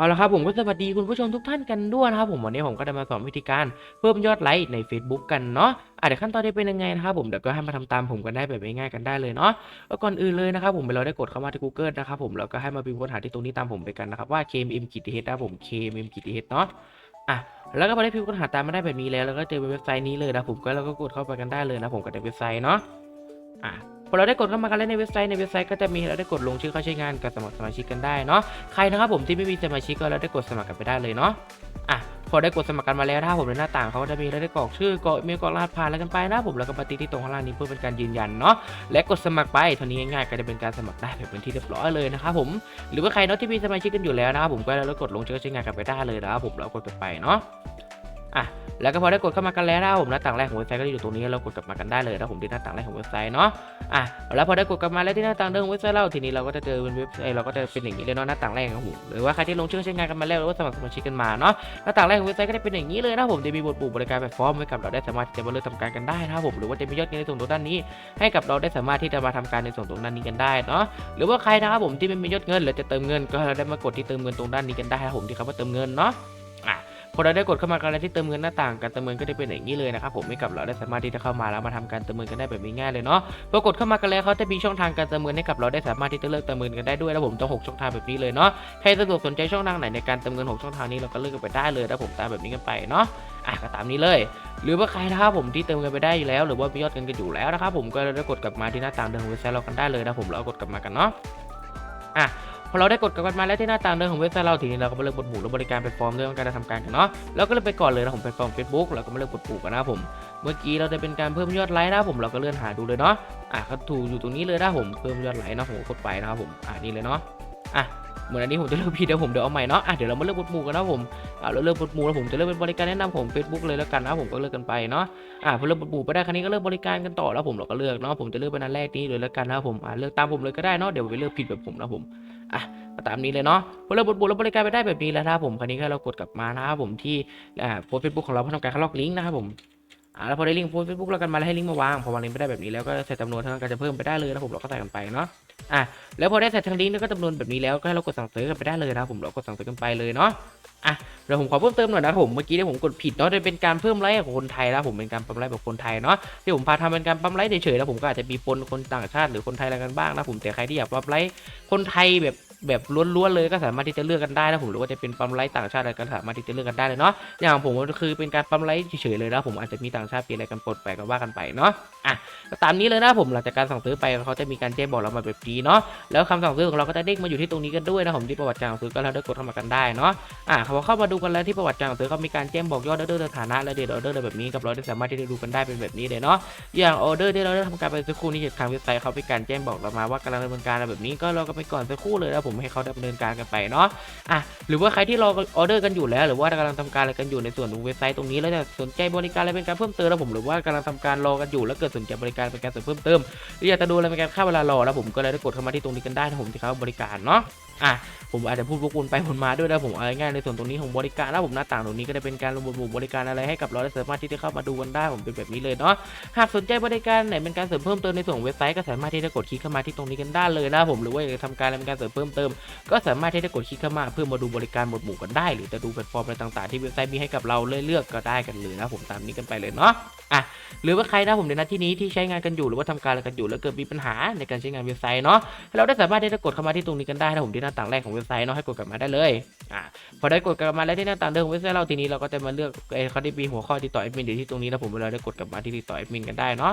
เอาละครับผมก็สวัสดีคุณผู้ชมทุกท่านกันด้วยนะครับผมวันนี้ผมก็จะมาสอนวิธีการเพิ่มยอดไลค์ใน Facebook กันเนาะอะเดี๋ยวขั้นตอนนี้เป็นยังไงนะครับผมเดี๋ยวก็ให้มาทำตามผมกันได้แบบง่ายๆกันได้เลยเนาะแล้วก่อนอื่นเลยนะครับผมเราได้กดเข้ามาที่ Google นะครับผมแล้วก็ให้มาพิมพ์ค้นหาที่ตรงนี้ตามผมไปกันนะครับว่า KMM กิติเฮดนะครับผม KMM กิติเฮดเนาะอะแล้วก็พอได้พิมพ์ค้นหาตามมาได้แบบนี้แล้วแล้วก็เจอเว็บไซต์นี้เลยนะผมก็เราก็กดเข้าไปกันได้เลยนะผมกับเว็บไซต์เนาะอะ พอเราได้กดเข้ามากันแล้วในเว็บไซต์ในเว็บไซต์ก็จะมีให้เราได้กดลงชื่อเข้าใช้งานกับสมัครสมาชิกกันได้เนาะใครนะครับผมที่ไม่มีสมาชิกก็เราได้กดสมัครกันไปได้เลยเนาะอะพอได้กดสมัครกันมาแล้วถ้าผมในหน้าต่างเขาก็จะมีเราได้กรอกชื่อกรอกอีเมลกรอกรหัสผ่านแล้วกันไปนะผมแล้วก็ปฏิที่ตรงข้างล่างนี้เพื่อเป็นการยืนยันเนาะและกดสมัครไปเท่านี้ง่ายๆก็จะเป็นการสมัครได้แบบเป็นที่เรียบร้อยเลยนะครับผมหรือว่าใครเนาะที่มีสมาชิกกันอยู่แล้วนะครับผมก็เรากดลงชื่อเข้าใช้งานกันไปได้เลยนะครับผมเรากดกันไปเนาะ อะแล้วก็พอได้กดเข้ามากันแล้วนะผมหน้าต่างแรกของเว็บไซต์ก็อยู่ตรงนี้เรากดกลับมากันได้เลยนะผมที่หน้าต่างแรกของเว็บไซต์เนาะอะแล้วพอได้กดกลับมาแล้วที่หน้าต่างเดิมของเว็บไซต์เราทีนี้เราก็จะเจอเป็นเว็บไซต์เราก็จะเป็นอย่างนี้เลยเนาะหน้าต่างแรกของผมหรือว่าใครที่ลงชื่อใช้งานกันมาแล้วหรือว่าสมัครสมาชิกกันมาเนาะหน้าต่างแรกของเว็บไซต์ก็จะเป็นอย่างนี้เลยนะผมจะมีบทปุ่มบริการแพลตฟอร์มไว้กับเราได้สามารถที่จะมาเลือกทำการกันได้นะครับผมหรือว่าจะมียอดเงินในส่วนตรงด้านนี้ ให้กับเราได้สามารถที่จะมาทำการในส่วนตรงด้านนี้กันได้เนาะหรือว่าใครนะครับผมที่ไม่มียอดเงินหรือจะเติมเงินก็ได้มากดที่เติมเงินตรงด้านนี้กันได้ครับผมที่คำว่าเติมเงินเนาะ พอเราได้กดเข้ามากันแล้วที่เติมเงินหน้าต่างการเติมเงินก็จะเป็นอย่างนี้เลยนะครับผมให้กับเราได้สามารถที่จะเข้ามาแล้วมาทำการเติมเงินกันได้แบบง่ายเลยเนาะพอกดเข้ามากันแล้วเขาจะมีช่องทางการเติมเงินให้กับเราได้สามารถที่จะเลือกเติมเงินกันได้ด้วยนะผมต้องหกช่องทางแบบนี้เลยเนาะใครสะดวกสนใจช่องทางไหนในการเติมเงินหกช่องทางนี้เราก็เลือกกันไปได้เลยนะผมตามแบบนี้กันไปเนาะอะก็ตามนี้เลย หรือว่าใครนะครับผมที่เติมเงินไปได้อยู่แล้ว หรือว่ามียอดเงินกันอยู่แล้วนะครับผมก็ได้กดกลับมาที่หน้าต่างเดิมของเว็บไซต์เรากันได้เลยนะผมเรากดกลับมากันเนาะอะ พอเราได้กดกลับมาแล้วที่หน้าต่างเดิมของเว็บไซต์เราทีนี้เราก็มาเลือกบทหมู่และบริการแพลตฟอร์มเรื่องการทำการกันเนาะแล้วก็เลือกไปก่อนเลยนะผมแพลตฟอร์ม Facebook เราก็มาเลือกบทหมู่กันนะผม เมื่อกี้เราจะเป็นการเพิ่มยอดไลค์นะผมเราก็เลื่อนหาดูเลยเนาะอะเขาถูกอยู่ตรงนี้เลยนะผมเพิ่มยอดไลค์เนาะผมก็กดไปนะครับผมอะนี่เลยเนาะอะเหมือนอันนี้ผมจะเลือกผิดเดี๋ยวผมเดี๋ยวเอาใหม่เนาะอะเดี๋ยวเรามาเลือกบทหมู่กันนะผมอะเราเลือกบทหมู่แล้วผมจะเลือกเป็นบริการแนะนำของ Facebook เลยแล้วกันนะผมก็เลือกกันไปเนาะอะพอเลือกบทหมู่ไปได้ครั้นี้ก็เลือกบริการกันต่อแล้วผมเราก็เลือกเนาะผมจะเลือกเป็นอันแรกนี้เลยแล้วกันนะผมอะเลือกตามผมเลยก็ได้เนาะเดี๋ยวไปเลือกผิดแบบผมนะผมอะก็ตามนี้เลยเนาะพอเราบทบุแล้วบริการไปได้แบบนี้แล้วนะครับผมคราวนี้ก็เรากดกลับมานะครับผมที่อ่าโพสเฟซบุ๊กของเราเพื่อทำการคัดลอกลิงก์นะครับผมอ่าแล้วพอได้ลิงก์โพสเฟซบุ๊กเรากันมาแล้วให้ลิงก์มาวางพอวางลิงก์ไปได้แบบนี้แล้วก็ใส่จำนวนเท่านั้นก็จะเพิ่มไปได้เลยนะผมเราก็ใส่กันไปเนาะ อะแล้วพอได้ใส่ทั้งลิงก์แล้วก็จำนวนแบบนี้แล้วก็ให้เรากดสั่งซื้อกันไปได้เลยนะผมเรากดสั่งซื้อกันไปเลยเนาะอะเดี๋ยวผมขอเพิ่มเติมหน่อยนะผมเมื่อกี้เนี่ยผมกดผิดเนาะจะเป็นการเพิ่มไลค์ของคนไทยนะผมเป็นการปั๊มไลค์แบบคนไทยเนาะที่ผมพาทำเป็นการปั๊มไลค์เฉยๆแล้วผมก็อาจจะมีปนคนต่างชาติหรือคนไทยอะไรกันบ้างนะผมแต่ใครที่อยากปั๊มไลค์คนไทยแบบ แบบล้วนๆเลยก็สามารถที่จะเลือกกันได้นะผมหรือว่าจะเป็นปั๊มไลท์ต่างชาติอะไรก็สามารถที่จะเลือกกันได้เลยเนาะอย่างผมก็คือเป็นการปั๊มไลท์เฉยๆเลยนะผมอาจจะมีต่างชาติเปลี่ยนอะไรกันปลดแปลกกันว่ากันไปเนาะอะตามนี้เลยนะผมหลังจากการสั่งซื้อไปเขาจะมีการแจ้งบอกเรามาแบบนี้เนาะแล้วคำสั่งซื้อของเราก็จะเด้งมาอยู่ที่ตรงนี้กันด้วยนะผมที่ประวัติการสั่งซื้อก็เราได้กดเข้ามากันได้เนาะอะพอเข้ามาดูกันแล้วที่ประวัติการสั่งซื้อเขามีการแจ้งบอกยอดออเดอร์สถานะและเดทออเดอร์แบบนี้กับเราได้สามารถที่จะดูกันได้เป็นแบบนี้เลยเนาะอย่างออเดอร์ที่เราได้ทำการไปสักครู่นี้จากทางเว็บไซต์เขามีการแจ้งบอกเรามาว่ากำลังดำเนินการอะไรแบบนี้ก็เราก็ไปก่อนสักครู่เลยนะผมให้เขาดำเนินการกันไปเนาะอะหรือว่าใครที่รอออเดอร์กันอยู่แล้ว หรือว่ากำลังทำการอะไรกันอยู่ในส่วนของเว็บไซต์ตรงนี้แล้วจะสนใจบริการอะไรเป็นการเพิ่มเติมแล้วผมหรือว่ากำลังทำการรอกันอยู่แล้วเกิดสนใจบริการเป็นการเสริมเพิ่มเติมหรืออยากจะดูอะไรเป็นการค่าเวลารอแล้วผมก็เลยได้กดเข้ามาที่ตรงนี้กันได้นะผมที่เขาบริการเนาะ อะผมอาจจะพูดวกวนไปวนมาด้วยนะผมเอาง่ายในส่วนตรงนี้ของบริการนะผมหน้าต่างตรงนี้ก็จะเป็นการระบุบริการอะไรให้กับเราได้สามารถที่จะเข้ามาดูกันได้ผมเป็นแบบนี้เลยเนาะหากสนใจบริการไหนเป็นการเสริมเพิ่มเติมในส่วนเว็บไซต์ก็สามารถที่จะกดคลิกเข้ามาที่ตรงนี้กันได้เลยนะผมหรือว่าอยากจะทำการอะไรเป็นการเสริมเพิ่มเติม ก็สามารถที่จะกดคลิกเข้ามาเพื่อมาดูบริการหมดหมู่กันได้ หรือจะดูแพลตฟอร์มอะไรต่าง ๆ ที่เว็บไซต์มีให้กับเราเลือกเลือกก็ได้กันเลยนะผมตามนี้กันไปเลยเนาะ อะหรือว่าใครนะผมในหน้าที่นี้ที่ใช้งานกันอยู่หรือว่าทำการกันอยู่แล้วเกิดมีปัญหาในการใช้งานเว็บไซต์เนาะเราได้สามารถที่จะกดเข้ามาที่ตรงนี้กันได้นะผมที่หน้าต่างแรกของเว็บไซต์เนาะให้กดกลับมาได้เลยอะพอได้กดกลับมาแล้วที่หน้าต่างเดิมของเว็บไซต์เราทีนี้เราก็จะมาเลือกไอ้เขาได้มีหัวข้อติดต่อแอดมินอยู่ที่ตรงนี้นะผมเราได้กดกลับมาที่ติดต่อแอดมินกันได้เนาะ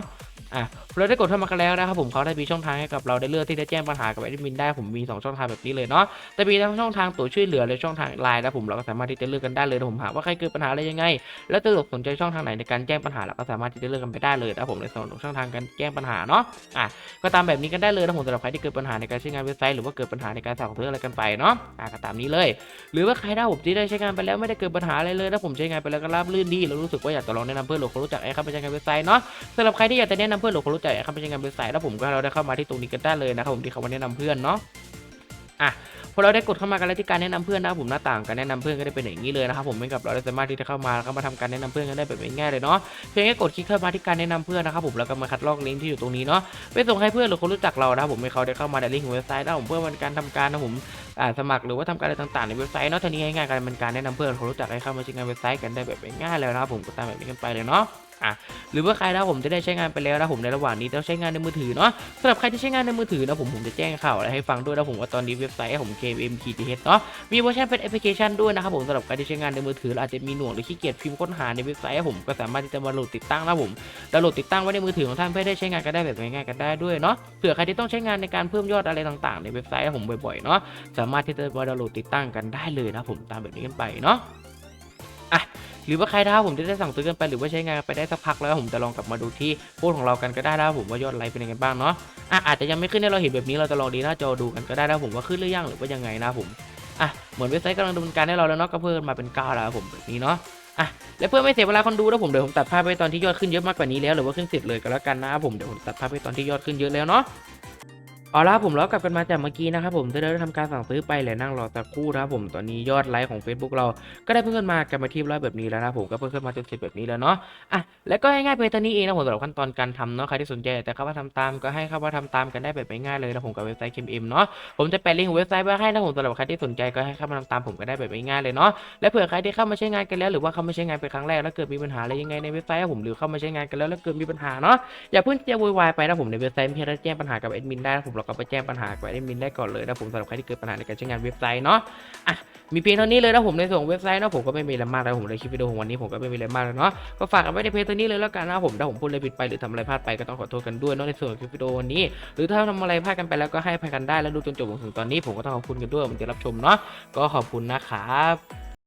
อะเราได้กดเข้ามากันแล้วนะครับผมเขาได้มีช่องทางให้กับเราได้เลือกที่จะแจ้งปัญหากับแอดมินได้ผมมีสองช่องทางแบบนี้เลยเนาะจะมีทั้งช่องทางตัวช่วยเหลือและช่องทางไลน์นะผมเราก็สามารถที่จะเลือกกันได้เลยนะผมหากว่าใครเกิดปัญหาอะไรยังไง แล้วจะสนใจช่องทางไหนในการแจ้งปัญหาเราก็สามารถที่จะเลือกกันไปได้เลยนะผมในส่วนของช่องทางการแจ้งปัญหาเนาะอะก็ตามแบบนี้กันได้เลยนะผมสำหรับใครที่เกิดปัญหาในการใช้งานเว็บไซต์หรือว่าเกิดปัญหาในการสั่งซื้ออะไรกันไปเนาะอะก็ตามนี้เลย หรือว่าใครนะผมที่ได้ใช้งานไปแล้วไม่ได้เกิดปัญหาอะไรเลยนะผมใช้งานไปแล้วก็ราบรื่นดีแล้วรู้สึกว่าอยากจะลองแนะนำเพื่อนหรือคนรู้จักไอ้ครับไปใช้งานเว็บไซต์เนาะสำหรับใครที่อยากจะแนะนำเพื่อนหรือคนรู้จักไอ้ครับไปใช้งานเว็บไซต์แล้วผมก็เราได้เข้ามาที่ตรงนี้กันได้เลยนะครับผมที่เขามาแนะนำเพื่อนเนาะอะพอเราได้กดเข้ามากันแล้วที่การแนะนำเพื่อนนะผมหน้าต่างการแนะนำเพื่อนก็ได้เป็นอย่างนี้เลยนะครับผมเหมือนกับเราได้สามารถที่จะเข้ามาแล้วก็มาทำการแนะนำเพื่อนกันได้แบบง่ายๆเลยเนาะเพียงแค่กดคลิกเข้ามาที่การแนะนำเพื่อนนะครับผมแล้วก็มาคัดลอกลิงก์ที่อยู่ตรงนี้เนาะไปส่งให้เพื่อนหรือคนรู้จักเรานะครับผมให้เขาได้เข้ามาในลิงก์ของเว็บไซต์นะครับผมเพื่อเป็นการทำการนะผมอ่าสมัครหรือว่าทำการอะไรต่างๆในเว็บไซต์เนาะทีนี้ง่ายๆกันเป็นการแนะนำเพื่อนคนรู้จักให้เข้ามาใช้งานเว็บไซต์กันได้แบบง่ายๆเลยนะครับผมก็ตามแบบนี้กันไปเลยเนาะ อะหรือว่าใครนะผมจะได้ใช้งานไปแล้วนะผมในระหว่างนี้ต้องใช้งานในมือถือเนาะสำหรับใครที่ใช้งานในมือถือนะผมผมจะแจ้งข่าวอะไรให้ฟังด้วยนะผมว่าตอนนี้เว็บไซต์ของผม KMTTH เนาะมีเวอร์ชันเป็นแอปพลิเคชันด้วยนะครับผมสำหรับใครที่ใช้งานในมือถืออาจจะมีหน่วงหรือขี้เกียจพิมพ์ค้นหาในเว็บไซต์ผมก็สามารถที่จะมาโหลดติดตั้งนะผมดาวน์โหลดติดตั้งไว้ในมือถือของท่านเพื่อได้ใช้งานกันได้แบบง่ายๆกันได้ด้วยเนาะเผื่อใครที่ต้องใช้งานในการเพิ่มยอดอะไรต่างๆ ในเว็บไซต์ผมบ่อยๆเนาะสามารถที่จะมาดาวน์โหลดติดตั้งกันได้เลยนะผมตามแบบนี้กันไปเนาะ หรือว่าใครถ้าผมจะได้สั่งซื้อกันไปหรือว่าใช้งานไปได้สักพักแล้วผมจะลองกลับมาดูที่โพสของเรากันก็ได้นะผมว่ายอดไลค์เป็นยังไงบ้างเนาะอะอาจจะยังไม่ขึ้นให้เราเห็นแบบนี้เราจะลองดีหน้าจอดูกันก็ได้นะผมว่าขึ้นหรือยังหรือว่ายังไงนะผมอะเหมือนเว็บไซต์กำลังดำเนินการให้เราแล้วเนาะก็เพิ่มมาเป็น9แล้วผมแบบนี้เนาะอะและเพื่อไม่เสียเวลาคนดูนะผมเดี๋ยวผมตัดภาพไปตอนที่ยอดขึ้นเยอะมากกว่านี้แล้วหรือว่าขึ้นสิบเลยก็แล้วกันนะผมเดี๋ยวผมตัดภาพไปตอนที่ยอดขึ้นเยอะแล้วเนาะ เอาละผมแล้วกลับกันมาจากเมื่อกี้นะครับผมจะได้ทำการสั่งซื้อไปและนั่งรอสักครู่นะครับผมตอนนี้ยอดไลค์ของ Facebook เราก็ได้เพิ่มขึ้นมากันมาที่ร้อยแบบนี้แล้วนะผมก็เพิ่มขึ้นมาจนสิบแบบนี้แล้วเนาะอะแล้วก็ง่ายๆไปตอนนี้เองนะผมสำหรับขั้นตอนการทำเนาะใครที่สนใจแต่เข้ามาทำตามก็ให้เข้ามาทำตามกันได้แบบง่ายๆเลยนะผมกับเว็บไซต์ KMM เนาะผมจะแปะลิงก์เว็บไซต์ไว้ให้นะผมสำหรับใครที่สนใจก็ให้เข้ามาทำตามผมก็ได้แบบง่ายๆเลยเนาะและเผื่อใครที่เข้ามาใช้งานกันแล้วหรือว่าเข้ามาใช้งานเป็นครั้งแรกแล้วเกิดมีปัญหาอะไรยังไงในเว็บไซต์ผมหรือเข้ามาใช้งานกันแล้วแล้วเกิดมีปัญหาเนาะอย่าเพิ่งจะโวยวายไปนะผมในเว็บไซต์มีให้แจ้งปัญหากับแอดมินได้ผมเราก็ไปแจ้งปัญหากับแอดมินได้ก่อนเลยนะผมสำหรับใครที่เกิดปัญหาในการใช้งานเว็บไซต์เนาะอะมีเพียงเท่านี้เลยนะผมในส่วนเว็บไซต์นะผมก็ไม่มีอะไรมากแล้วผมเลยคลิปวิดีโอของวันนี้ผมก็ไม่มีอะไรมากแล้วเนาะก็ฝากกันไว้ในเพจตัวนี้เลยแล้วกันนะผมถ้าผมพูดอะไรผิดไปหรือทำอะไรพลาดไปก็ต้องขอโทษกันด้วยเนาะในส่วนคลิปวิดีโอวันนี้ หรือถ้าทำอะไรพลาดกันไปแล้วก็ให้ภัยกันได้แล้วดูจนจบถึงตอนนี้ผมก็ต้องขอบคุณกันด้วยผมจะรับชมเนาะก็ขอบคุณนะครับ